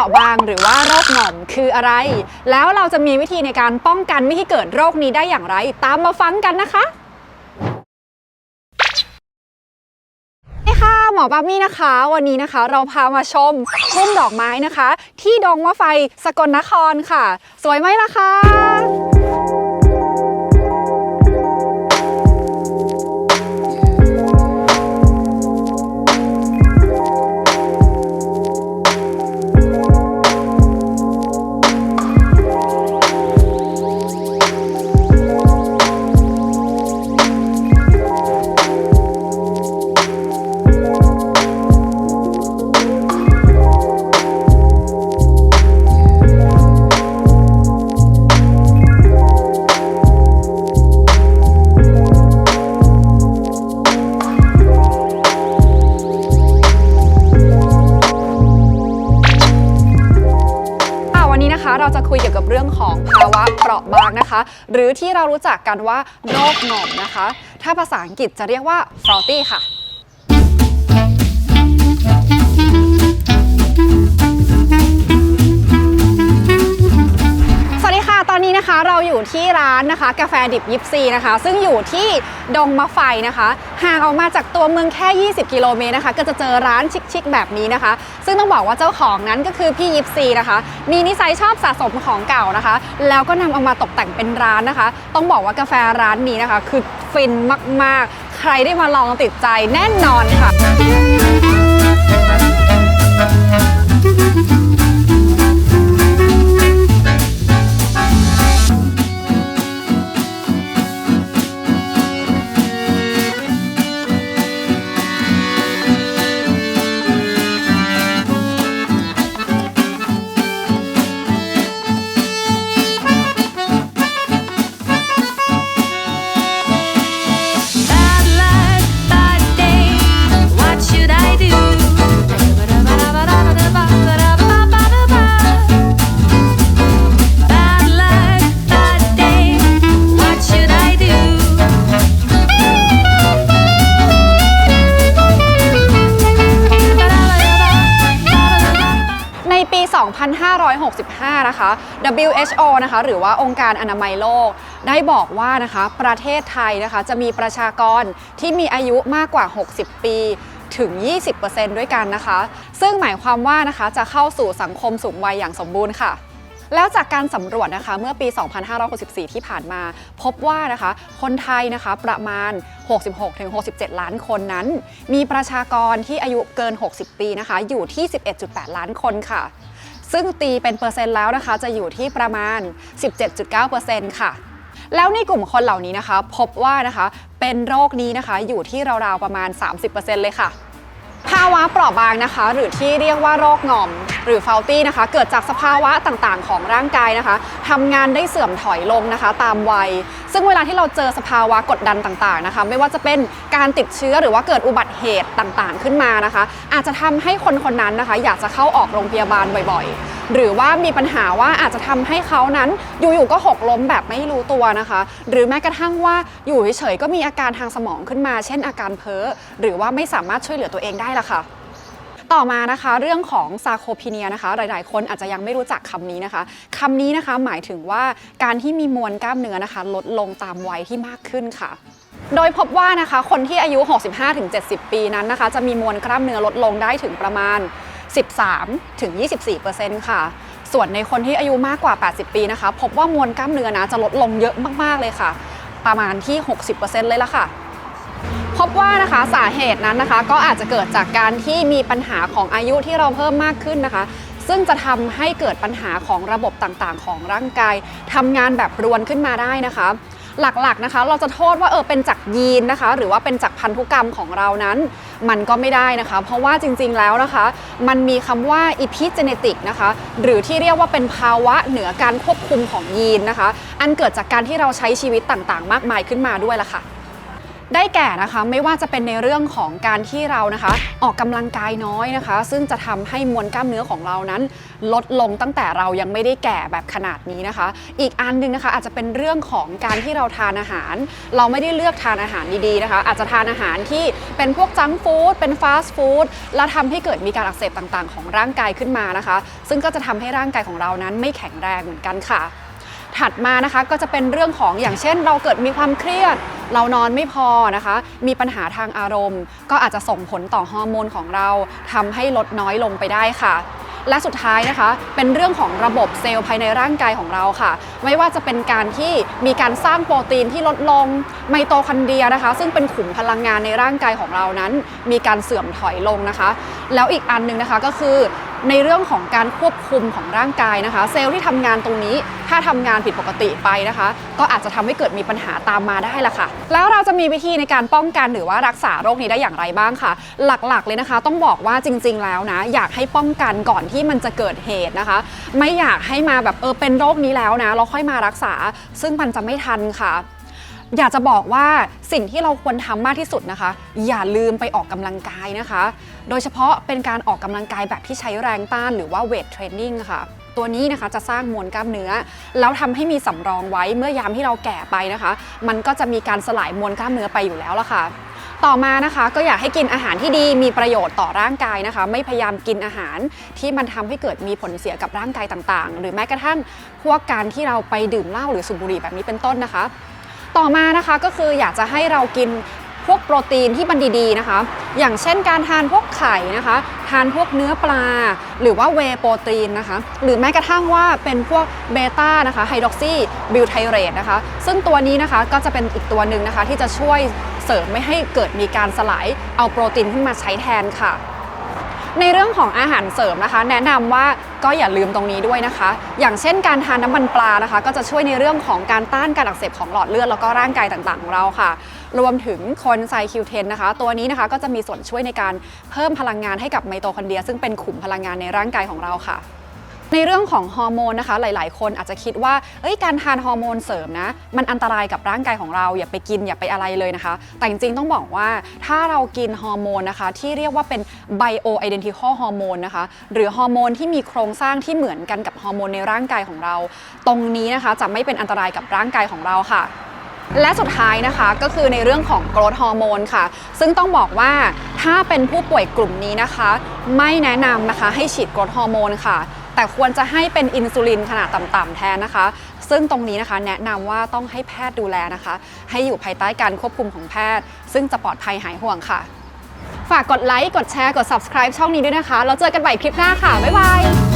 ราะบางหรือว่าโรคหน่อมคืออะไร แล้วเราจะมีวิธีในการป้องกันไม่ให้เกิดโรคนี้ได้อย่างไร ตามมาฟังกันนะคะค่ะหมอปามี่นะคะ วันนี้นะคะเราพามาชมพุ่มดอกไม้นะคะ ที่ดงมะไฟสกลนครค่ะ สวยไหมล่ะคะ นะคะ เราจะคุยเกี่ยวกับเรื่องของภาวะเปราะบางนะคะ หรือที่เรารู้จักกันว่าโรคหน่อมนะคะ ถ้าภาษาอังกฤษจะเรียกว่า f r o t t y ค่ะ เราอยู่ที่ร้านนะคะ กาแฟดิบยิปซีนะคะ ซึ่งอยู่ที่ดงมะไฟนะคะห่างออกมาจากตัวเมืองแค่ 20 กิโลเมตรนะคะ ก็จะเจอร้านชิคๆแบบนี้นะคะ ซึ่งต้องบอกว่าเจ้าของนั้นก็คือพี่ยิปซีนะคะ มีนิสัยชอบสะสมของเก่านะคะ แล้วก็นำเอามาตกแต่งเป็นร้านนะคะ ต้องบอกว่ากาแฟร้านนี้นะคะ คือฟินมากๆ ใครได้มาลองติดใจแน่นอนค่ะ นะคะ WHO นะคะหรือว่าองค์การอนามัยโลก ได้บอกว่านะคะประเทศไทยนะคะจะมีประชากรที่มีอายุมากกว่า 60 ปีถึง 20%ด้วยกันนะคะ ซึ่งหมายความว่านะคะจะเข้าสู่สังคมสูงวัยอย่างสมบูรณ์ค่ะ แล้วจากการสำรวจนะคะเมื่อปี 2564 ที่ผ่านมา พบว่านะคะคนไทยนะคะประมาณ 66-67 ล้านคนนั้น มีประชากรที่อายุเกิน 60 ปีนะคะ อยู่ที่ 11.8 ล้านคนค่ะ ซึ่งตีเป็นเปอร์เซ็นต์แล้วนะคะ จะอยู่ที่ประมาณ 17.9%ค่ะแล้วในกลุ่มคนเหล่านี้นะคะ พบว่านะคะเป็นโรคนี้นะคะอยู่ที่ราวๆประมาณ 30%เลยค่ะ ภาวะเปราะบางนะคะ หรือที่เรียกว่าโรคหง่อม หรือฟาลตี้นะคะ เกิดจากสภาวะต่างๆ ของร่างกายนะคะทำงานได้เสื่อมถอยลงนะคะ ตามวัย ซึ่งเวลาที่เราเจอสภาวะกดดันต่างๆนะคะ ไม่ว่าจะเป็นการติดเชื้อหรือว่าเกิดอุบัติเหตุต่างๆ ขึ้นมานะคะ อาจจะทำให้คนคนนั้นนะคะ อยากจะเข้าออกโรงพยาบาลบ่อยๆ หรือว่ามีปัญหาว่าอาจจะทำให้เขานั้นอยู่ๆก็หกล้มแบบไม่รู้ตัวนะคะ หรือแม้กระทั่งว่าอยู่เฉยๆก็มีอาการทางสมองขึ้นมา เช่นอาการเพ้อหรือว่าไม่สามารถช่วยเหลือตัวเองได้ละค่ะต่อมานะคะเรื่องของซาโคพีเนียนะคะ หลาย ๆ คนอาจจะยังไม่รู้จักคำนี้นะคะคำนี้นะคะหมายถึงว่าการที่มีมวลกล้ามเนื้อนะคะ ลดลงตามวัยที่มากขึ้นค่ะ โดยพบว่านะคะคนที่อายุ 65-70 ปีนั้นนะคะ จะมีมวลกล้ามเนื้อลดลงได้ถึงประมาณ 13-24%ค่ะ ส่วนในคนที่อายุมากกว่า 80 ปีนะคะ พบว่ามวลกล้ามเนื้อนะจะลดลงเยอะมากๆเลยค่ะ ประมาณที่ 60%เลยละค่ะพบว่านะคะสาเหตุนั้นนะคะก็อาจจะเกิดจากการที่มีปัญหาของอายุที่เราเพิ่มมากขึ้นนะคะ ซึ่งจะทำให้เกิดปัญหาของระบบต่างๆ ของร่างกายทำงานแบบรวนขึ้นมาได้นะคะ หลักๆนะคะ เราจะโทษว่าเออเป็นจากยีนนะคะ หรือว่าเป็นจากพันธุกรรมของเรานั้น มันก็ไม่ได้นะคะ เพราะว่าจริงๆแล้วนะคะ มันมีคำว่า epigenetic นะคะ หรือที่เรียกว่าเป็นภาวะเหนือการควบคุมของยีนนะคะ อันเกิดจากการที่เราใช้ชีวิตต่างๆ มากมายขึ้นมาด้วยล่ะค่ะ ได้แก่นะคะไม่ว่าจะเป็นในเรื่องของการที่เรานะคะ ออกกำลังกายน้อยนะคะ ซึ่งจะทำให้มวลกล้ามเนื้อของเรานั้น ลดลงตั้งแต่เรายังไม่ได้แก่แบบขนาดนี้นะคะ อีกอันหนึงนะคะอาจจะเป็นเรื่องของการที่เราทานอาหาร เราไม่ได้เลือกทานอาหารดีๆนะคะ อาจจะทานอาหารที่เป็นพวกจังฟู้ดเป็นฟาสต์ฟู้ดและทำให้เกิดมีการอักเสบต่างๆ ของร่างกายขึ้นมานะคะ ซึ่งก็จะทำให้ร่างกายของเรานั้นไม่แข็งแรงเหมือนกันค่ะ ถัดมานะคะก็จะเป็นเรื่องของอย่างเช่น เราเกิดมีความเครียด เรานอนไม่พอนะคะ มีปัญหาทางอารมณ์ ก็อาจจะส่งผลต่อฮอร์โมนของเราทำให้ลดน้อยลงไปได้ค่ะและสุดท้ายนะคะ เป็นเรื่องของระบบเซลล์ภายในร่างกายของเราค่ะ ไม่ว่าจะเป็นการที่มีการสร้างโปรตีนที่ลดลง ไมโตคอนเดรียนะคะ ซึ่งเป็นขุมพลังงานในร่างกายของเรานั้น มีการเสื่อมถอยลงนะคะ แล้วอีกอันหนึ่งนะคะก็คือ ในเรื่องของการควบคุมของร่างกายนะคะ เซลล์ที่ทำงานตรงนี้ถ้าทำงานผิดปกติไปนะคะ ก็อาจจะทำให้เกิดมีปัญหาตามมาได้ละค่ะ แล้วเราจะมีวิธีในการป้องกันหรือว่ารักษาโรคนี้ได้อย่างไรบ้างค่ะ หลักๆเลยนะคะ ต้องบอกว่าจริง ๆ แล้วนะ อยากให้ป้องกันก่อนที่มันจะเกิดเหตุนะคะ ไม่อยากให้มาแบบเออเป็นโรคนี้แล้วนะเราค่อยมารักษา ซึ่งมันจะไม่ทันค่ะ อยากจะบอกว่าสิ่งที่เราควรทำมากที่สุดนะคะ อย่าลืมไปออกกำลังกายนะคะ โดยเฉพาะเป็นการออกกำลังกายแบบที่ใช้แรงต้านหรือว่าเวทเทรนนิ่งค่ะตัวนี้นะคะจะสร้างมวลกล้ามเนื้อ แล้วทำให้มีสำรองไว้เมื่อยามที่เราแก่ไปนะคะ มันก็จะมีการสลายมวลกล้ามเนื้อไปอยู่แล้วละค่ะ ต่อมานะคะก็อยากให้กินอาหารที่ดีมีประโยชน์ต่อร่างกายนะคะ ไม่พยายามกินอาหารที่มันทำให้เกิดมีผลเสียกับร่างกายต่างๆ หรือแม้กระทั่งพวกการที่เราไปดื่มเหล้าหรือสูบบุหรี่แบบนี้เป็นต้นนะคะ ต่อมานะคะก็คืออยากจะให้เรากินพวกโปรตีนที่มันดีๆนะคะ อย่างเช่นการทานพวกไข่นะคะ ทานพวกเนื้อปลา หรือว่าเวโปรตีนนะคะ หรือแม้กระทั่งว่าเป็นพวกเบต้านะคะไฮดรอกซีบิวไทเรตนะคะ ซึ่งตัวนี้นะคะก็จะเป็นอีกตัวหนึ่งนะคะ ที่จะช่วยเสริมไม่ให้เกิดมีการสลายเอาโปรตีนขึ้นมาใช้แทนค่ะ ในเรื่องของอาหารเสริมนะคะ แนะนำว่าก็อย่าลืมตรงนี้ด้วยนะคะ อย่างเช่นการทานน้ำมันปลานะคะ ก็จะช่วยในเรื่องของการต้านการอักเสบของหลอดเลือดแล้วก็ร่างกายต่างๆของเราค่ะ รวมถึงคนไซคิวเทนนะคะ ตัวนี้นะคะก็จะมีส่วนช่วยในการเพิ่มพลังงานให้กับไมโตคอนเดรีย ซึ่งเป็นขุมพลังงานในร่างกายของเราค่ะ ในเรื่องของฮอร์โมนนะคะหลาย ๆ คนอาจจะคิดว่าเอ้ยการทานฮอร์โมนเสริมนะ มันอันตรายกับร่างกายของเรา อย่าไปกินอย่าไปอะไรเลยนะคะ แต่จริงๆต้องบอกว่าถ้าเรากินฮอร์โมนนะคะ ที่เรียกว่าเป็นไบโอไอเดนติคอลฮอร์โมนนะคะ หรือฮอร์โมนที่มีโครงสร้างที่เหมือนกันกับฮอร์โมนในร่างกายของเรา ตรงนี้นะคะจะไม่เป็นอันตรายกับร่างกายของเราค่ะและสุดท้ายนะคะก็คือในเรื่องของโกรทฮอร์โมนค่ะ ซึ่งต้องบอกว่าถ้าเป็นผู้ป่วยกลุ่มนี้นะคะ ไม่แนะนำนะคะให้ฉีดโกรทฮอร์โมนค่ะ แต่ควรจะให้เป็นอินซูลินขนาดต่ำๆแทนนะคะ ซึ่งตรงนี้นะคะแนะนำว่าต้องให้แพทย์ดูแลนะคะ ให้อยู่ภายใต้การควบคุมของแพทย์ ซึ่งจะปลอดภัยหายห่วงค่ะ ฝากกดไลค์กดแชร์กด subscribe ช่องนี้ด้วยนะคะแล้วเจอกันใหม่คลิปหน้าค่ะ บ๊ายบาย